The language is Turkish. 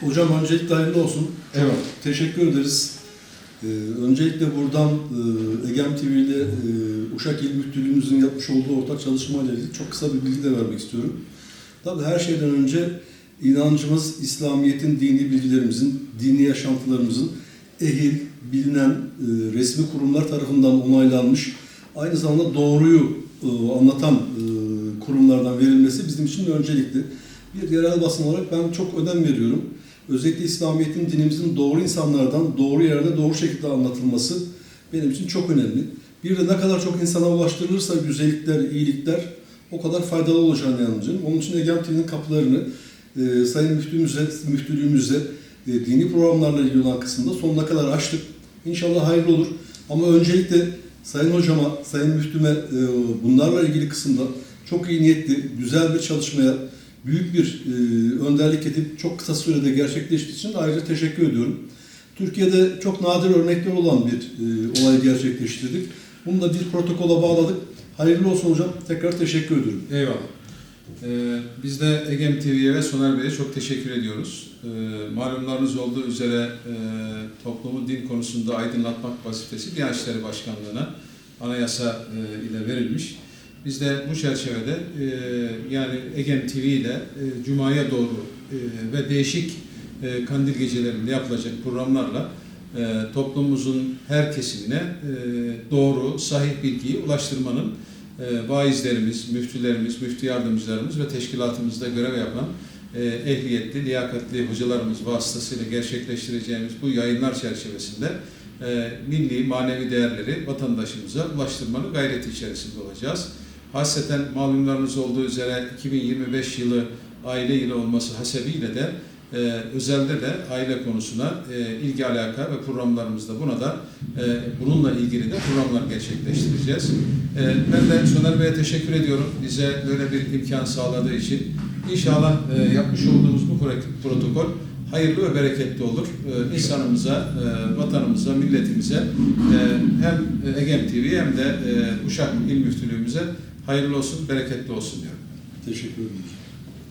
hocam öncelikle hayırlı olsun. Çok Eyvallah. teşekkür ederiz. Ee, öncelikle buradan e, Egem TV ile e, Uşak İl Müftülüğümüzün yapmış olduğu ortak çalışmayla ilgili çok kısa bir bilgi de vermek istiyorum. Tabii her şeyden önce inancımız, İslamiyet'in dini bilgilerimizin, dini yaşantılarımızın ehil, bilinen, e, resmi kurumlar tarafından onaylanmış, aynı zamanda doğruyu e, anlatan e, kurumlardan verilmesi bizim için öncelikli. Bir yerel basın olarak ben çok önem veriyorum. Özellikle İslamiyet'in dinimizin doğru insanlardan doğru yerde doğru şekilde anlatılması benim için çok önemli. Bir de ne kadar çok insana ulaştırılırsa güzellikler, iyilikler o kadar faydalı olacağını inanıyorum. Onun için Egem TV'nin kapılarını e, Sayın Müftümüze, Müftülüğümüze e, dini programlarla ilgili olan kısımda sonuna kadar açtık. İnşallah hayırlı olur. Ama öncelikle Sayın Hocama, Sayın Müftüme e, bunlarla ilgili kısımda çok iyi niyetli, güzel bir çalışmaya büyük bir e, önderlik edip çok kısa sürede gerçekleştiği için ayrıca teşekkür ediyorum. Türkiye'de çok nadir örnekler olan bir e, olay gerçekleştirdik. Bunu da bir protokola bağladık. Hayırlı olsun hocam. Tekrar teşekkür ediyorum. Eyvallah. Ee, biz de Egem TV'ye ve Soner Bey'e çok teşekkür ediyoruz. Ee, malumlarınız olduğu üzere e, toplumu din konusunda aydınlatmak vazifesi Diyanet İşleri Başkanlığı'na anayasa e, ile verilmiş. Biz de bu çerçevede e, yani Egem TV ile e, Cuma'ya doğru e, ve değişik e, kandil gecelerinde yapılacak programlarla e, toplumumuzun her kesimine e, doğru, sahih bilgiyi ulaştırmanın e, vaizlerimiz, müftülerimiz, müftü yardımcılarımız ve teşkilatımızda görev yapan e, ehliyetli, liyakatli hocalarımız vasıtasıyla gerçekleştireceğimiz bu yayınlar çerçevesinde e, milli, manevi değerleri vatandaşımıza ulaştırmanın gayreti içerisinde olacağız. Hasreten malumlarınız olduğu üzere 2025 yılı aile yılı olması hasebiyle de e, özelde de aile konusuna e, ilgi alaka ve programlarımızda buna da e, bununla ilgili de programlar gerçekleştireceğiz. E, ben de Soner Bey'e teşekkür ediyorum bize böyle bir imkan sağladığı için. İnşallah e, yapmış olduğumuz bu pro- protokol hayırlı ve bereketli olur. E, insanımıza, vatanımıza, milletimize e, hem Egem TV hem de e, Uşak İl Müftülüğümüze hayırlı olsun, bereketli olsun diyorum. Teşekkür ederim.